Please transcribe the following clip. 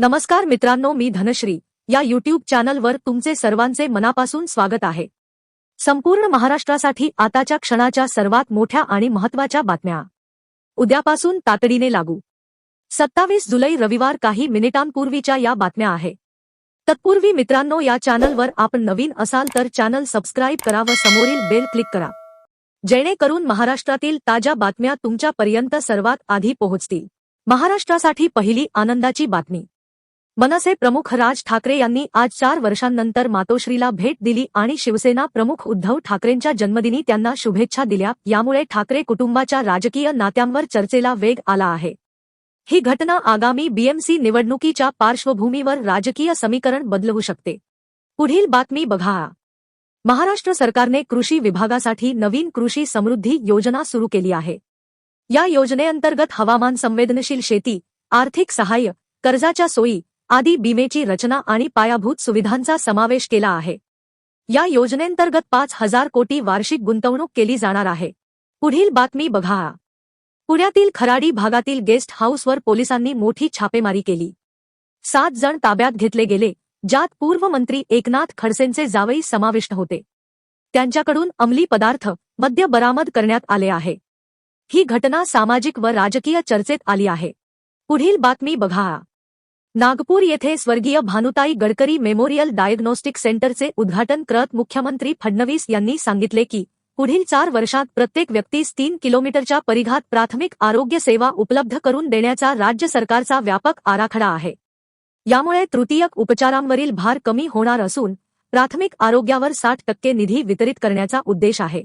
नमस्कार मित्रांनो मी धनश्री. या युट्यूब चॅनलवर तुमचे सर्वांचे मनापासून स्वागत आहे. संपूर्ण महाराष्ट्रासाठी आताच्या क्षणाच्या सर्वात मोठ्या आणि महत्त्वाच्या बातम्या. उद्यापासून तातडीने लागू. सत्तावीस जुलै रविवार काही मिनिटांपूर्वीच्या या बातम्या आहे. तत्पूर्वी मित्रांनो या चॅनलवर आपण नवीन असाल तर चॅनल सबस्क्राईब करा व समोरील बेल क्लिक करा. जेणेकरून महाराष्ट्रातील ताज्या बातम्या तुमच्यापर्यंत सर्वात आधी पोहोचतील. महाराष्ट्रासाठी पहिली आनंदाची बातमी. मनसे प्रमुख राज ठाकरे यांनी आज चार वर्षांनंतर मातोश्रीला भेट दिली आणि शिवसेना प्रमुख उद्धव ठाकरेंच्या जन्मदिनी त्यांना शुभेच्छा दिल्या. यामुळे ठाकरे कुटुंबाच्या राजकीय नात्यांवर चर्चेला वेग आला आहे. ही घटना आगामी बीएमसी निवडणुकीच्या पार्श्वभूमीवर राजकीय समीकरण बदलवू शकते. पुढील बातमी बघा. महाराष्ट्र सरकारने कृषी विभागासाठी नवीन कृषी समृद्धी योजना सुरू केली आहे. या योजनेअंतर्गत हवामान संवेदनशील शेती आर्थिक सहाय्य कर्जाच्या सोयी आदी बीमेची रचना आणि पायाभूत सुविधांचा समावेश केला आहे. या योजनेंतर्गत पाच हजार कोटी वार्षिक गुंतवणूक केली जाणार आहे. पुढील बातमी बघा. पुण्यातील खराडी भागातील गेस्ट हाऊसवर पोलिसांनी मोठी छापेमारी केली. सात जण ताब्यात घेतले गेले ज्यात पूर्व मंत्री एकनाथ खडसेंचे जावई समाविष्ट होते. त्यांच्याकडून अंमली पदार्थ मद्य बरामद करण्यात आले आहे. ही घटना सामाजिक व राजकीय चर्चेत आली आहे. पुढील बातमी बघा. नागपूर येथे स्वर्गीय भानुताई गडकरी मेमोरियल डायग्नोस्टिक सेंटरचे उद्घाटन करत मुख्यमंत्री फडणवीस यांनी सांगितले की पुढील चार वर्षात प्रत्येक व्यक्तीस तीन किलोमीटरच्या परिघात प्राथमिक आरोग्य सेवा उपलब्ध करून देण्याचा राज्य सरकारचा व्यापक आराखडा आहे. यामुळे तृतीयक उपचारांवरील भार कमी होणार असून प्राथमिक आरोग्यावर साठ टक्के निधी वितरित करण्याचा उद्देश आहे.